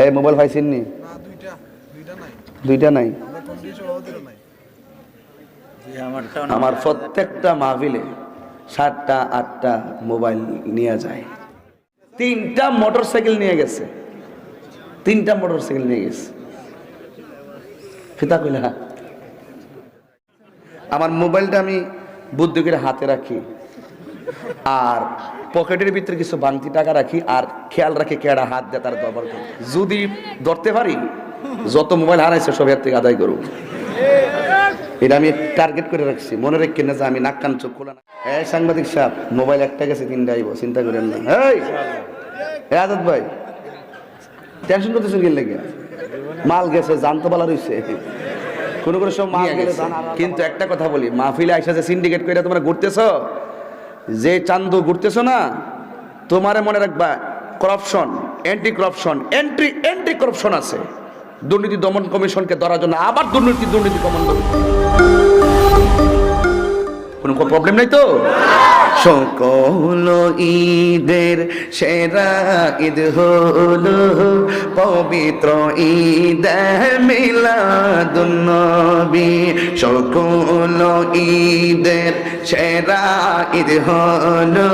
এই মোবাইল পাইছেন নি? দুইটা দুইটা নাই। দুইটা নাই? আমরা প্রত্যেকটা মাহফিলে সাতটা আটটা মোবাইল নিয়ে যায়। তিনটা মোটর সাইকেল নিয়ে গেছে। তিনটা মোটর সাইকেল নিয়ে গেছে। ফিতা কইলা আমার মোবাইলটা আমি বুদ্ধি করে হাতে রাখি। আর পকেটের ভিতরে কিছু বাংতি টাকা রাখি আর খেয়াল রাখি কেডা হাত দিয়ে তার দরবার করি। যদি ধরতে পারি যত মোবাইল হারাইছে সব এর থেকে আদায় করুন এটা আমি টার্গেট করে রাখছি। মনে রেখে না যে আমি নাক কান চোখ খোলা না। হ্যাঁ সাংবাদিক সাহেব মোবাইল একটা গেছে তিনটা আইব চিন্তা করেন না। এই! এ আজাদ ভাই টেনশন করতেছেন কি লেগে? মাল গেছে জান তো বলা রইছে। কোনো কোনো সব মাল গেছে। কিন্তু একটা কথা বলি মাহফিলে আইসা যে সিন্ডিকেট করে তোমরা ঘুরতেছ যে চান্দু ঘুরতেছ না, তোমারে মনে রাখবা corruption anti corruption entry anti corruption আছে। দুর্নীতি দমন কমিশনকে ধরার জন্য আবার দুর্নীতি দুর্নীতি দমন কোনো প্রবলেম নাই তো? সকল ঈদের সেরা ঈদ হল পবিত্র ঈদ মিলাদুন্নবী সকল ঈদের সেরা ঈদ হলো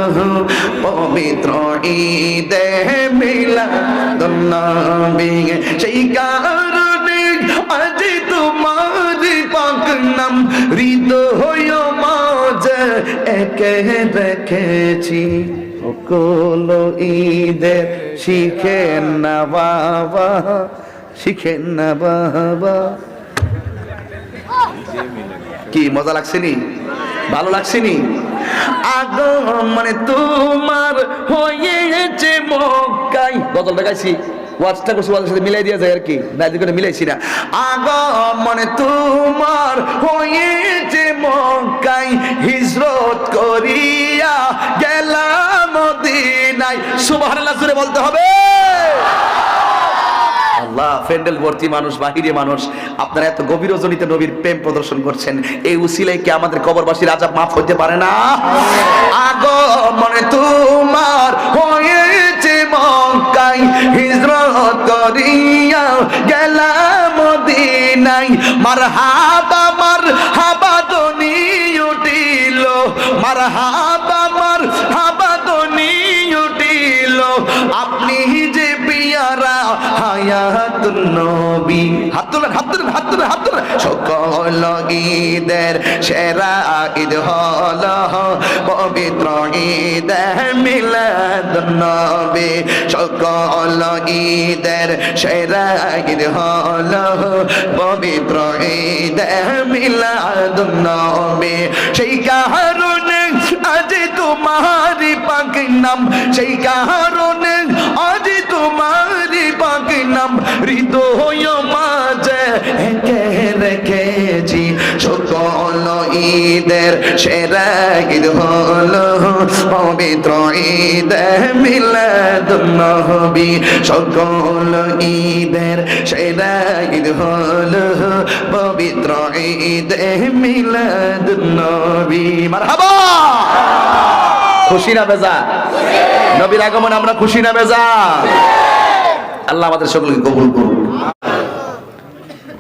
পবিত্র ঈদ মিলাদুন্নবী সেই কারণে আজ তোমার পাক নাম হৃদয় মাঝে একে রেখেছি। সকল ঈদের শিখেন না বাবা শিখেন না বাবা। কি মজা লাগছে নি? ভালো লাগছে নি আগো মানে তোমার হয়েছে মক্কাই গজলটা গাইছি ওয়াজটা করছি, ওয়াজের সাথে মিলাই দিয়া যায় আর কি না এদিকে করে মিলাইছি না। আগো মানে তোমার হয়েছে মক্কাই হিজরত করিয়া গেলাম মদিনায়। সুবহানাল্লাহ জুড়ে বলতে হবে। আল্লাহ ফেন্ডেল ভর্তি মানুষ, বাহিরে মানুষ, আপনারা এত গভীর ওজনিতে নবীর প্রেম প্রদর্শন করছেন, এই উসিলাই কি আমাদের কবরবাসীর আজাব মাফ হতে পারে না? আগো মনে তোমার হয়েছে মক্কাই হিজরত করিয়া গেলাম মদিনাই মার হাবা মার হাবা দনি উঠিল মার হায়াতুন নবী হাত তুলেন হাত তুলেন হাত তুলেন হাত তুলেন সকল ঈদের সেরা ঈদ হল পবিত্র ঈদ মিলাদুন নবী সকল ঈদের সেরা ঈদ হল পবিত্র ঈদ মিলাদুন নবী সেই কারণে আজ তোমার পাক নাম, সেই কারণে আজ তোমার পাক নাম হৃদয় মাঝে একে রেখেছি। সকল ঈদের সেরা ঈদ হলো পবিত্র ঈদ মিলাদ নবী। সকল ঈদের সেরা ঈদ হলো পবিত্র ঈদ মিলাদ নবী। মারহাবা! খুশি না বেজা? নবীর আগমনে আমরা খুশি না বেজা? আল্লাহ আমাদের সকলকে কবুল করুন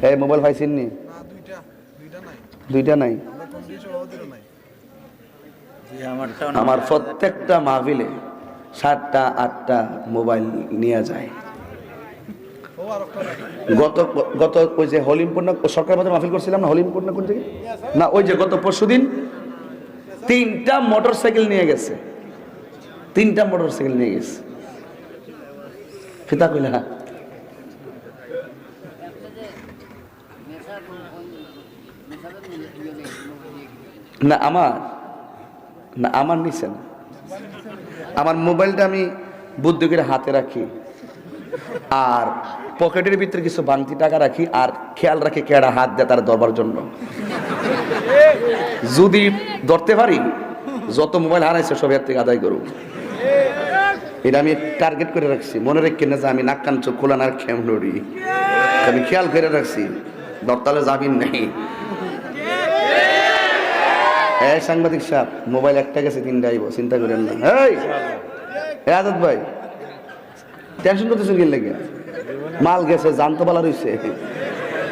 এই মোবাইল পাইছেন নি দুইটা দুইটা নাই। দুইটা নাই আমরা প্রত্যেকটা মাহফিলে সাতটা আটটা মোবাইল নিয়ে যায়। গত গত ওই যে হলিমপুর না সরকার মধ্যে মাহফিল করছিলাম না হলিমপুর না কোন থেকে না ওই যে গত পরশুদিন তিনটা মোটর সাইকেল নিয়ে গেছে। তিনটা মোটর সাইকেল নিয়ে গেছে। ফিতা কইলা না। আমার না, আমার নিচে না। আমার মোবাইলটা আমি বুদ্ধি করে হাতে রাখি। আর পকেটের ভিতরে কিছু বাংতি টাকা রাখি, আর খেয়াল রাখি কেডা হাত দেয় তার ধরবার জন্য। যদি ধরতে পারি, যত মোবাইল হারাইছে সব এর থেকে আদায় করুন এটা আমি টার্গেট করে রাখছি। মনে রেখে না যে আমি নাক কান চোখ খোলা না খেম লড়ি আমি খেয়াল করে রাখছি। দরতালে যাবিন নেই। হ্যাঁ সাংবাদিক সাহেব মোবাইল একটা গেছে তিনটা আইব চিন্তা করেন না। এই আজাদ ভাই টেনশন করতেছেন কি লেগে? মাল গেছে জান তো ভালো রয়েছে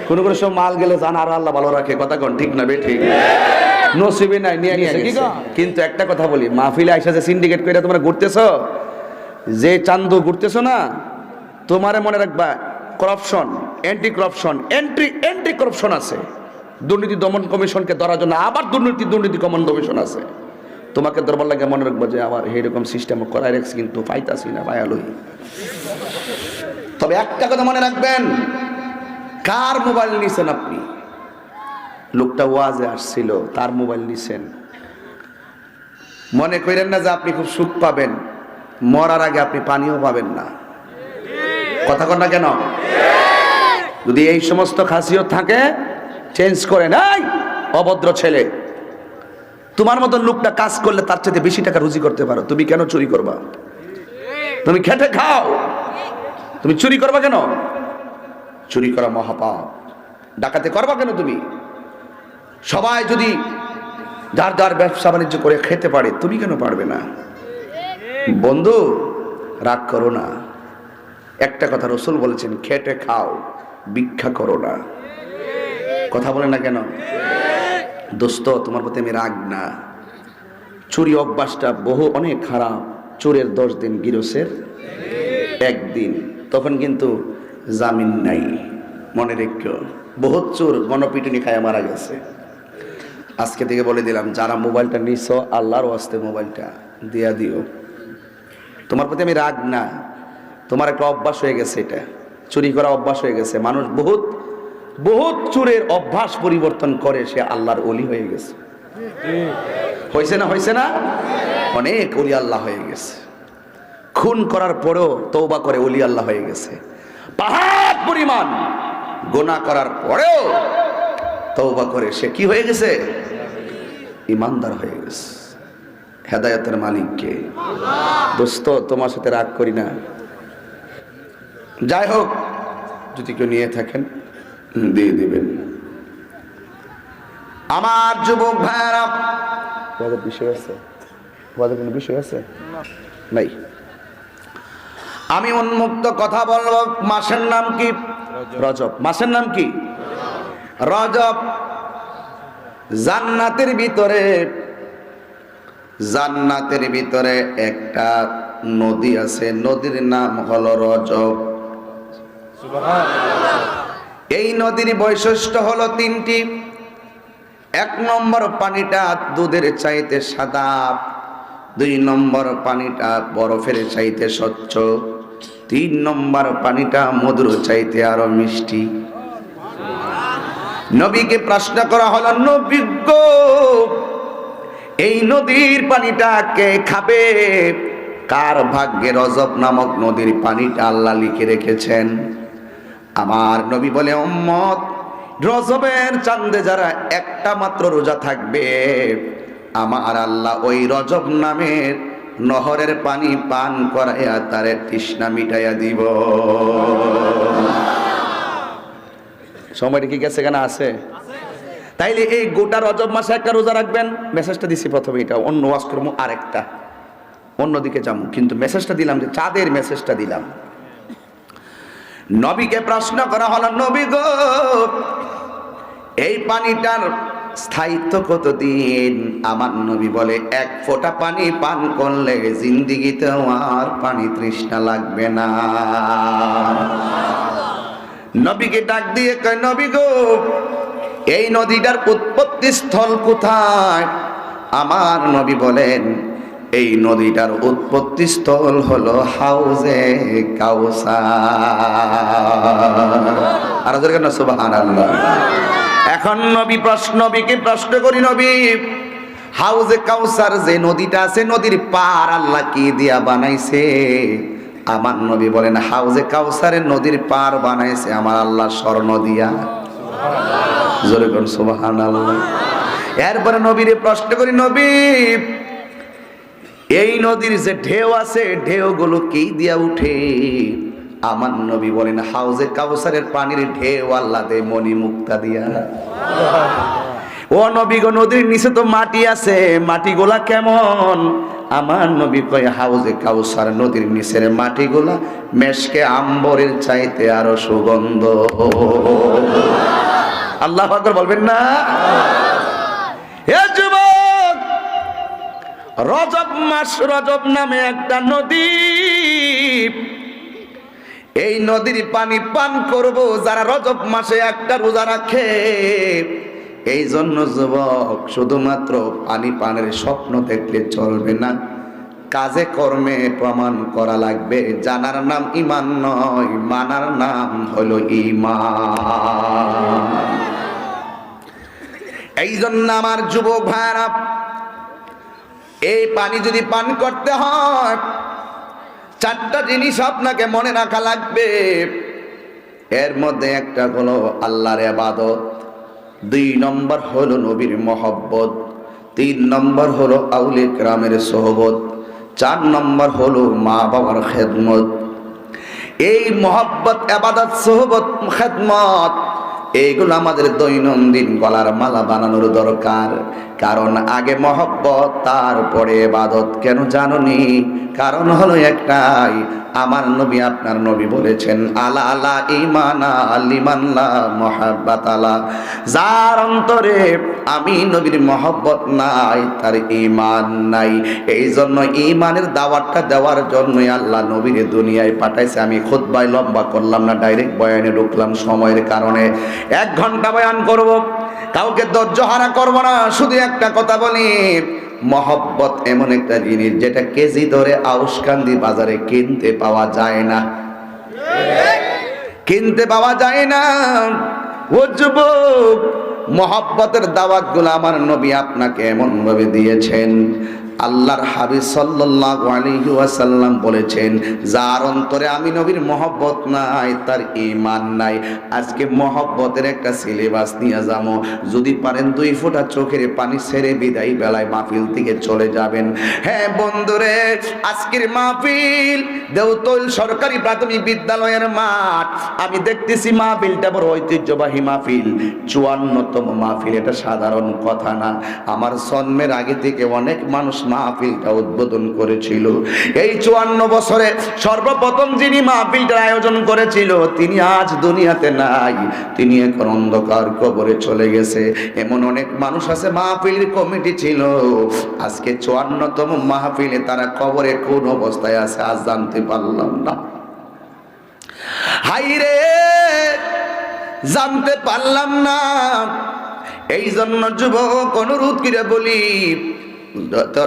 কোনো কোনো সব মাল গেলে জান আর আল্লাহ ভালো রাখে কথা কন ঠিক না বে ঠিক নসিবে নাই নিয়ে কন? কিন্তু একটা কথা বলি মাহফিলে আইসা যে সিন্ডিকেট করে তোমরা ঘুরতেছ যে চান্দ ঘুরতেছো না, তোমারে মনে রাখবা corruption anti corruption entry anti corruption আছে। দুর্নীতি দমন কমিশনকে ধরার জন্য আবার দুর্নীতি দুর্নীতি দমন কমিশন আছে। তোমাকে দরবার লাগে মনে রাখব যে আমার এইরকম সিস্টেম করাই রাখছি কিন্তু পাইতাছি না পায়ালই তবে একটা কথা মনে রাখবেন, কার মোবাইল নিছেন আপনি? লোকটা ওয়াজে আসছিল, তার মোবাইল নিছেন। মনে করেন না যে আপনি খুব সুখ পাবেন। মরার আগে আপনি পানিও পাবেন না। কথা কন না কেন? যদি এই সমস্ত খাসিয়ত থাকে চেঞ্জ করে নাই অভদ্র ছেলে। তোমার মতন লোকটা কাজ করলে তার চাইতে বেশি টাকা রুজি করতে পারো। তুমি কেন চুরি করবা? তুমি খেটে খাও। তুমি চুরি করবা কেন? চুরি করা মহাপাপ। ডাকাতে করবা কেন তুমি? সবাই যদি যার যার ব্যবসা বাণিজ্য করে খেতে পারে, তুমি কেন পারবে না? বন্ধু, রাগ করো না। একটা কথা রসুল বলেছেন, খেটে খাও, ভিক্ষা করো না। কথা বলে না কেন? দোস্ত, তোমার প্রতি আমি রাগ না। চুরি অভ্যাসটা বহু, অনেক খারাপ। চোরের দশ দিন, গিরসের একদিন। তখন কিন্তু জামিন নাই। মনে রেখো, বহুত চোর গণপিটুনি খায় মারা গেছে। আজকে থেকে বলে দিলাম, যারা মোবাইলটা নিছ, আল্লাহর ওয়াস্তে মোবাইলটা, দিয়া দিও। তোমার প্রতি আমি রাগ না। তোমার একটা অভ্যাস হয়ে গেছে এটা। চুরি করা অভ্যাস হয়ে গেছে। মানুষ বহুত বহুত চুরের অভ্যাস পরিবর্তন করে, সে আল্লাহর অলি হয়ে গেছে। হয়েছে না হয়েছে না? অনেক অলি আল্লাহ হয়ে গেছে। খুন করার পরেও তৌবা করে অলি আল্লাহ হয়ে গেছে। পাহাড় পরিমাণ গোনা করার পরেও তৌবা করে, সে কি হয়ে গেছে? ইমানদার হয়ে গেছে। হেদায়তের মালিককে। দোস্ত, তোমার সাথে রাগ করি না। যাই হোক, যদি কেউ নিয়ে থাকেন, দিয়ে দিবেন। আমার যুবক ভাইয়ারা বিষয় আছে? তোমাদের কোনো বিষয় আছে? নাই। আমি উন্মুক্ত কথা বলব। মাসের নাম কি? রজব। মাসের নাম কি? রজব। জান্নাতের ভিতরে জান্নাতের ভিতরে একটা নদী আছে। নদীর নাম হলো রজব। এই নদীর বৈশিষ্ট্য হলো তিনটি। এক নম্বর পানিটা দুধের চাইতে সাদা, দুই নম্বর পানিটা বরফের চাইতে স্বচ্ছ, তিন নম্বর পানিটা মধুর চাইতে আরও মিষ্টি। নবীকে প্রশ্ন করা হলো নবীজ্ঞ এই নদীর পানিটা কে খাবে? কার ভাগ্যে রজব নামক নদীর পানিটা আল্লাহ লিখে রেখেছেন? আমার নবী বলে, উম্মত, রজবের চান্দে যারা একটা মাত্র রোজা থাকবে, আমার আল্লাহ ওই রজব নামের নহরের পানি পান করাইয়া তারে তৃষ্ণা মিটাইয়া দিব। সময়টা কি গেছে কেন? আছে। তাইলে এই গোটা রজব মাসে একটা রোজা রাখবেন? মেসেজটা দিছি প্রথমে এটা, অন্য ওয়াজ করব আরেকটা। অন্যদিকে যাব, কিন্তু মেসেজটা দিলাম যে চাঁদের মেসেজটা দিলাম। নবীকে প্রশ্ন করা হলো, নবী গো, এই পানিটার স্থায়িত্ব কতদিন? আমার নবী বলে, এক ফোঁটা পানি পান করলে জিন্দিগিতে আর পানি তৃষ্ণা লাগবে না। নবীকে ডাক দিয়ে কয়, নবী গো এই নদীটার উৎপত্তি স্থল কোথায়? আমার নবী বলেন, এই নদীটার উৎপত্তি স্থল হলো হাউজে কাউসা আর কেন? এখন নবী প্রশ্ন নবীকে প্রশ্ন করি নবী? হাউজে কাউসার যে নদীটা আছে, নদীর পার আল্লাহ কি দিয়া বানাইছে? আমার নবী বলেন, হাউজে কাউসারের নদীর পার বানাইছে আমার আল্লাহ স্বর্ণ দিয়া। জোরে কোন আল্লাহ এরপরে নবীরে প্রশ্ন করি, নবী, এই নদীর যে ঢেউ আছে, ঢেউগুলো কি দিয়া উঠে? আমার নবী বলেন, হাউজে কাউসারের পানির ঢেউ আল্লাহ দে মনি মুক্তা দিয়া। ও নবী গো, নদীর নিচে তো মাটি আছে, মাটিগুলা কেমন? আমার নবী কয়, হাউজে কাউসার নদীর নিচের মাটিগুলা, মেশকে আম্বরের চাইতে আরও সুগন্ধ। আল্লাহ আকবার বলবেন না। যুবক, রজব মাস রজব নামে একটা নদী। এই নদীর পানি পান করব, যারা রজব মাসে একটা রোজা রাখে। এই জন্য যুবক, শুধুমাত্র পানি পানের স্বপ্ন দেখলে চলবে না। কাজে কর্মে প্রমাণ করা লাগবে। জানার নাম ইমান নয়, মানার নাম হলো ইমান। এই জন্য আমার যুবক ভাইরা এই পানি যদি পান করতে হয়, চারটা জিনিস আপনাকে মনে রাখা লাগবে। এর মধ্যে একটা হলো আল্লাহর আবাদত দুই নম্বর হলো নবীর মহব্বত, তিন নম্বর হলো আউলে গ্রামের সোহবত, চার নম্বর হলো মা বাবার খেদমত। এই মহব্বত আবাদত সোহবত, খেদমত এইগুলো আমাদের দৈনন্দিন গলার মালা বানানোর দরকার। কারণ আগে মহব্বত, তারপরে এবাদত কেন জানুনি? কারণ হলো একটাই, আমার নবী আপনার নবী বলেছেন, আলা আলা ইমানা লিমানলা মহাব্বাত আলা যার অন্তরে আমি নবীর মহব্বত নাই, তার ইমান নাই। এই জন্য ইমানের দাওয়াতটা দেওয়ার জন্যই আল্লাহ নবীর দুনিয়ায় পাঠাইছে। আমি খুতবাই লম্বা করলাম না, ডাইরেক্ট বয়ানে ঢুকলাম সময়ের কারণে। এক ঘণ্টা বয়ান করব, কাউকে ধৈর্য হারা করব না, শুধু একটা কথা বলি, মহব্বত এমন একটা জিনিস যেটা কেজি ধরে আউসকান্দি বাজারে কিনতে পাওয়া যায় না। কিনতে পাওয়া যায় না। ও যুবক, মহব্বতের দাওয়াতগুলো আমার নবী আপনাকে এমন ভাবে দিয়েছেন। আল্লাহর হাবিব সাল্লাল্লাহু বলেছেন, যার অন্তরে আমি নবীর মহব্বত নাই, তার ঈমান নাই। আজকে মহব্বতের একটা সিলেবাস নিয়ে যাব। যদি পারেন দুই ফোঁটা চোখের পানি ছেড়ে বিদায় বেলায় মাহফিল থেকে চলে যাবেন। হ্যাঁ বন্ধুরে, আজকের মাহফিল দেউতৈল সরকারি প্রাথমিক বিদ্যালয়ের মাঠ। আমি দেখতেছি মাহফিলটা বড় ঐতিহ্যবাহী মাহফিল। চুয়ান্নতম মাহফিল, এটা সাধারণ কথা না। আমার জন্মের আগে থেকে অনেক মানুষ মাহফিলটা উদ্বোধন করেছিল। এই চুয়ান্ন বছরে সর্বপ্রথম যিনি মাহফিলটার আয়োজন করেছিল, তিনি আজ দুনিয়াতে নাই। তিনি এখন অন্ধকার কবরে চলে গেছে। এমন অনেক মানুষ আছে মাহফিল কমিটি ছিল। আজকে চুয়ান্নতম মাহফিলে তারা কবরে কোন অবস্থায় আছে আজ জানতে পারলাম না। হাইরে জানতে পারলাম না। এই জন্য যুবক অনুরোধ করে বলি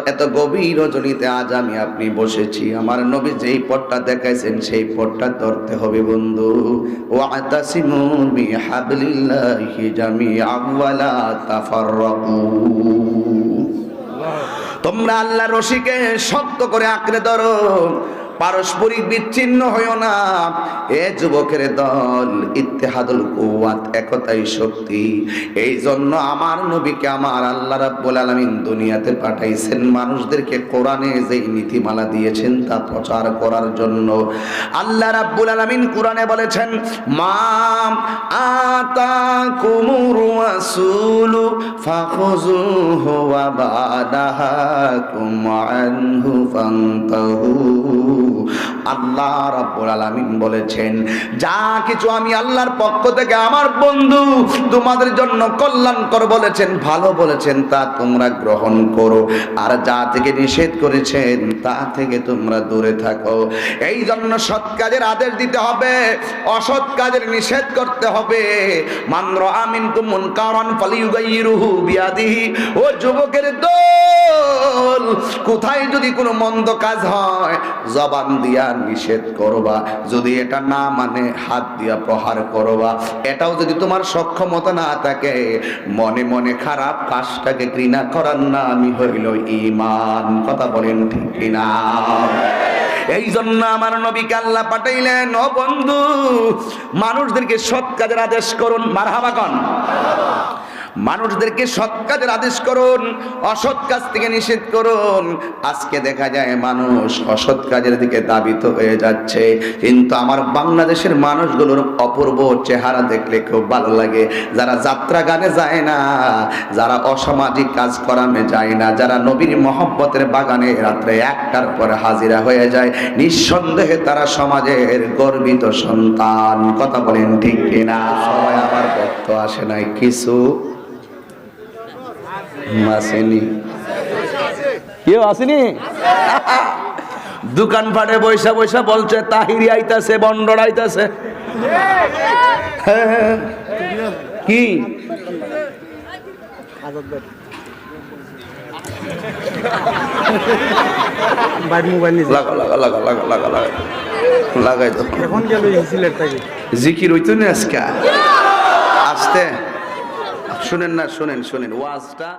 এত- গভীর রজনীতে আজ আমি আপনি বসেছি। আমার নবী যেই পটটা দেখাইছেন, সেই পটটা ধরতে হবে বন্ধু। ও আতাসিমু বিহাবলিল্লাহি জামি আওয়ালা তাফাররাকু। তোমরা আল্লাহ রশিকে শক্ত করে আঁকড়ে ধরো। পারস্পরিক বিচ্ছিন্ন হইও না। এ যুবকের দল ইত্তেহাদুল কুয়াত একতাই শক্তি। এই জন্য আমার নবীকে আমার আল্লাহ রাব্বুল আলামিন দুনিয়াতে পাঠাইছেন। মানুষদেরকে কোরআনে যেই নীতিমালা দিয়েছেন তা প্রচার করার জন্য। আল্লাহ রাব্বুল আলামিন কোরআনে বলেছেন, মা মাম আতাকুমুর রাসূলু ফাখুযুহু ওয়া বাদাহাকুম আনহু ফান্তাহু। আল্লাহ রাব্বুল আলামিন বলেছেন, যা কিছু আমি আল্লাহর পক্ষ থেকে আমার বন্ধু তোমাদের জন্য কল্যাণকর বলেছেন, ভালো বলেছেন, তা তোমরা গ্রহণ করো। আর যা থেকে নিষেধ করেছেন, তা থেকে তোমরা দূরে থাকো। এই জন্য সৎ কাজের আদেশ দিতে হবে, অসৎ কাজের নিষেধ করতে হবে। মান্দ্র আমিন কুমুন কারণ ফালিউগাইরুহু বিয়াদিহি। ও যুবকের দল, কোথায় যদি কোনো মন্দ কাজ হয় জবান দিয়া নিষেধ করবা। যদি এটা না মানে হাত দিয়া প্রহার করবা। এটাও যদি তোমার সক্ষমতা না থাকে, মনে মনে খারাপ কাজটাকে ঘৃণা করার না আমি হইল ইমান কথা বলেন ঠিক কিনা? এই জন্য আমার নবীকে আল্লাহ পাঠাইলেন, ও বন্ধু, মানুষদেরকে সৎ কাজের আদেশ করুন। মারহাবা কন। মানুষদেরকে সৎ কাজের আদেশ করুন, অসৎ কাজ থেকে নিষেধ করুন। আজকে দেখা যায় মানুষ অসৎ কাজের দিকে দাবিত হয়ে যাচ্ছে। কিন্তু আমার বাংলাদেশের মানুষগুলোর অপূর্ব চেহারা দেখলে খুব ভালো লাগে। যারা যাত্রা গানে যায় না, যারা অসামাজিক কাজ করামে যায় না, যারা নবীর মহব্বতের বাগানে রাত্রে একটার পরে হাজিরা হয়ে যায়, নিঃসন্দেহে তারা সমাজের গর্বিত সন্তান। কথা বলেন ঠিক কিনা? সবাই আমার ভক্ত আসে নাই, কিছু আসেনি। কেউ আসেনি? দোকান পাটে বৈশা বৈশা বলছে তাহিরি আইতাছে বন্ডর আইতাছে। হ্যাঁ, কি জিকির হইতো না আজকে? আসতে? শুনেন না শুনেন শুনেন। ওয়াজটা